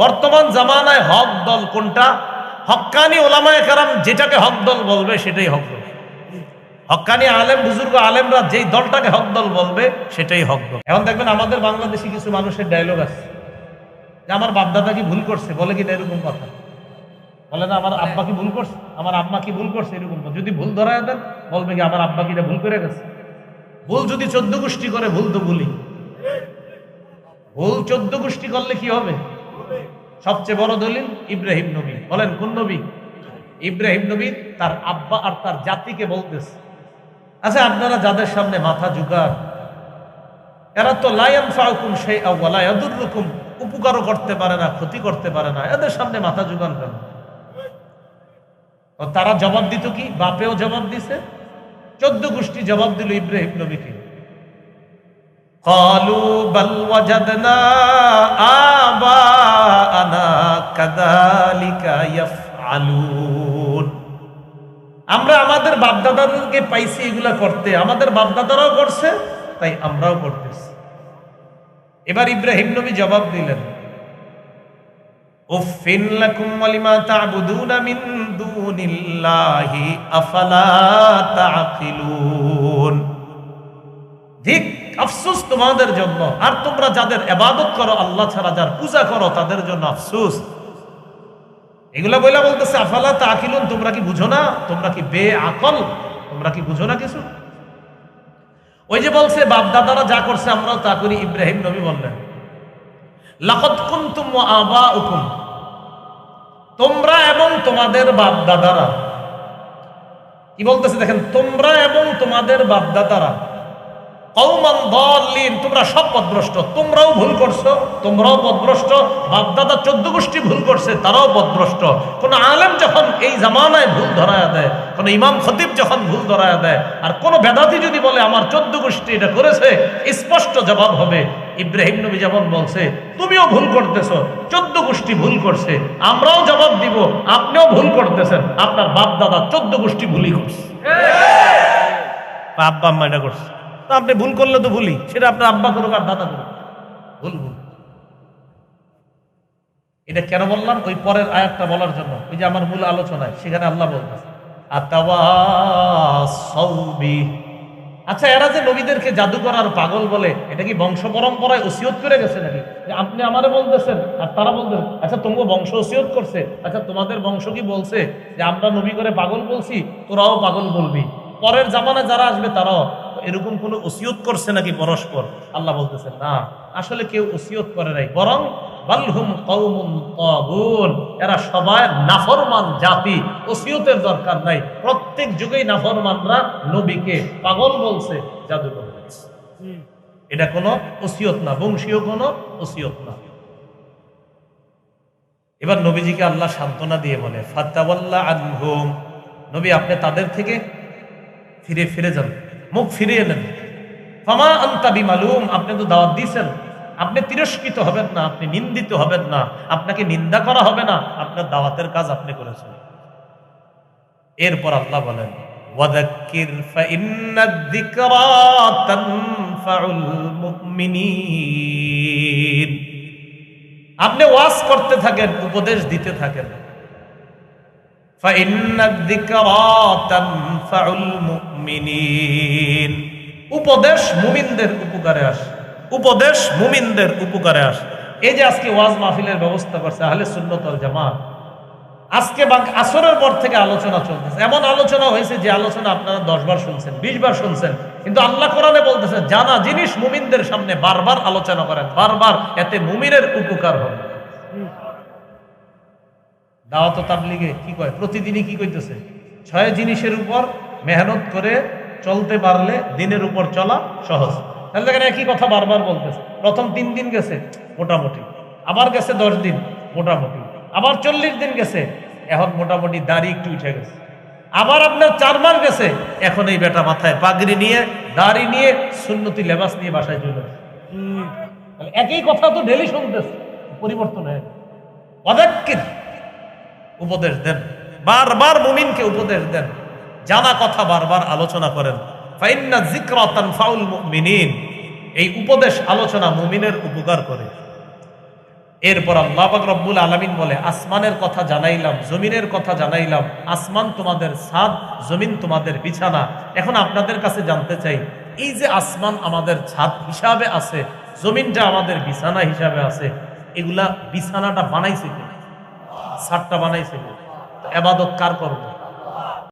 বর্তমান জামানায় হক দল কোনটা? হক্কানি ওলামায় কারাম যেটাকে হক দল বলবে সেটাই হক দল। হক্কানি আলেম, বুজুর্গ আলেমরা যেই দলটাকে হক দল বলবে সেটাই হক দল। এখন দেখবেন আমাদের বাংলাদেশি কিছু মানুষের ডায়লগ আছে। যে আমার বাপদাদা কি ভুল করছে? বলে কি এরকম কথা? বলে না, আমার আব্বা কি ভুল করছে? আমার আম্মা কি ভুল করছে? এরকম। যদি ভুল ধরায় দেন, বলবে কি, আমার আব্বা কি এটা ভুল করে গেছে? ভুল যদি চোদ্দ গোষ্ঠী করে, ভুল তো ভুলই। ভুল চোদ্দ গোষ্ঠী করলে কি হবে? সবচেয়ে বড় দলিল ইব্রাহিম নবী বলেন কোন নবী ইব্রাহিম নবী তার আব্বা আর তার জাতিকে বলতেছে আচ্ছা আপনারা যাদের সামনে মাথা ঝুকান এরা তো লায়ান ফাউকুম সেই আউ্লায়াদুররুকুম উপকারও করতে পারে না ক্ষতি করতে পারে না এদের সামনে মাথা ঝুকান কেন তো তারা জবাব দিত কি বাপেও জবাব দিছে চোদ্দ গোষ্ঠী জবাব দিল ইব্রাহিম নবীকে قالوا بل وجدنا آباءنا আমরা আমাদের বাপদাদাদেরকে পাইছি এগুলা করতে। আমাদের বাপদাদারাও করছে, তাই আমরাও করতেছি। এবার ইব্রাহিম নবী জবাব দিলেন আর তোমরা যাদের এবাদত করো, আল্লাহ ছাড়া যার পূজা করো, তাদের জন্য আফসুস। এগুলা বইলা বলতেছে, আফালা তা আকিলুন তোমরা কি বুঝো না? তোমরা কি বে আকল তোমরা কি বুঝো না কিছু? ওই যে বলছে বাপ দাদারা যা করছে আমরাও তা করি। ইব্রাহিম নবী বললেন লাকত কুনতুম ওয়া আবাউকুম। তোমরা এবং তোমাদের বাপ দাদারা কি বলতেছে দেখেন, তোমরা এবং তোমাদের বাপ দাদারা কৌমান তোমরা সব পদভ্রষ্ট। তোমরাও ভুল করছ, তোমরাও পদভ্রষ্ট। বাপদাদা চোদ্দ গোষ্ঠী ভুল করছে, তারাও পদভ্রষ্ট। কোন আলেম যখন এই জামানায় ভুল দেয়, কোন ইমাম যখন ভুল দেয়, আর কোন যদি বলে, আমার চোদ্দ গোষ্ঠী এটা করেছে স্পষ্ট জবাব হবে, ইব্রাহিম নবী যেমন বলছে, তুমিও ভুল করতেছো, চোদ্দ গোষ্ঠী ভুল করছে, আমরাও জবাব দিব, আপনিও ভুল করতেছেন, আপনার বাপ দাদা চোদ্দ গোষ্ঠী ভুলই করছে। বা আব্বা আম্মা এটা করছে। তো আপনি ভুল করলে তো ভুলি সেটা আপনার আব্বা করুক আর দাদা করুক। ভুল ভুল। এটা কেন বললাম? ওই পরের আয়াতটা বলার জন্য। ওই যে আমার মূল আলোচনায়, সেখানে আল্লাহ বলতেছে আচ্ছা এরা যে নবীদেরকে জাদু করার পাগল বলে, এটা কি বংশ পরম্পরায় ওসিয়ত করে গেছে নাকি? আপনি আমারে বলতেছেন, আর তারা বলতেন আচ্ছা তোমাকে বংশ ওসিয়ত করছে। আচ্ছা তোমাদের বংশ কি বলছে যে আমরা নবী করে পাগল বলছি, তোরাও পাগল বলবি? পরের জামানায় যারা আসবে তারাও এরকম কোন ওসিয়ত করছে নাকি পরস্পর? আল্লাহ বলতেছেন না। আসলে কেউ ওসিয়ত করে নাই বরং বালহুম কওমুন তাগুন এরা সবাই নাফরমান জাতি ওসিয়তের দরকার নাই। প্রত্যেক যুগেই নাফরমানরা নবীকে পাগল বলছে জাদুকর বলছে। এটা কোনো ওসিয়ত না বংশীয় কোনো ওসিয়ত না। এবার নবীজিকে আল্লাহ সান্ত্বনা দিয়ে বলে ফাত্তাওয়াল্লা আনহুম নবী আপনি তাদের থেকে ফিরে ফিরে যান। মুখ ফিরিয়ে নেন। ফমা আন্তাবি মালুম আপনি তো দাওয়াত দিয়েছেন। আপনি তিরস্কৃত হবেন না, আপনি নিন্দিত হবেন না, আপনাকে নিন্দা করা হবে না, আপনার দাওয়াতের কাজ আপনি করেছেন। এরপর আল্লাহ বলেন আপনি ওয়াজ করতে থাকেন, উপদেশ দিতে থাকেন। ফাইন্নাদ মুমিনিন। উপদেশ মুমিনদের উপকারে আসে। উপদেশ মুমিনদের উপকারে আসে। এই যে আজকে ওয়াজ মাহফিলের ব্যবস্থা করছে আহলে সুন্নতল জামাত, আজকে আসরের পর থেকে আলোচনা চলতেছে। এমন আলোচনা হয়েছে যে আলোচনা আপনারা দশ বার শুনছেন, বিশ বার শুনছেন। কিন্তু আল্লাহ কোরআনে বলতেছে, জানা জিনিস মুমিনদের সামনে বারবার আলোচনা করেন, বারবার। এতে মুমিনের উপকার হবে। দাওয়াত তাবলিগে কি কয়? প্রতিদিনই কি করতেছে ছয় জিনিসের উপর মেহনত করে চলতে পারলে দিনের উপর চলা সহজ। তাহলে দেখেন একই কথা বারবার বলতেছে। প্রথম তিন দিন গেছে, মোটামুটি। আবার গেছে দশ দিন, মোটামুটি। আবার চল্লিশ দিন গেছে, এখন মোটামুটি দাড়ি একটু উঠে গেছে। আবার আপনার চার মাস গেছে, এখন এই বেটা মাথায় পাগড়ি নিয়ে, দাড়ি নিয়ে, সুন্নতি লেবাস নিয়ে বাসায় চলে একই কথা তো ডেলি শুনতেছে। পরিবর্তন হয়ে। অদাক্কির উপদেশ দেন। বারবার মুমিনকে উপদেশ দেন। জানা কথা বারবার আলোচনা করেন। ফাইন্না যিকরা তানফাউল মুমিনিন, এই উপদেশ আলোচনা মুমিনের উপকার করে। এরপর আল্লাহ রব্বুল আলামিন বলে, আসমানের কথা জানাইলাম, জমিনের কথা জানাইলাম, আসমান তোমাদের ছাদ, জমিন তোমাদের বিছানা। এখন আপনাদের কাছে জানতে চাই, এই যে আসমান আমাদের ছাদ হিসাবে আছে, জমিনটা আমাদের বিছানা হিসাবে আছে, এগুলা বিছানাটা বানাইছে ছাদটা বানাইছে এবাদত কার করব?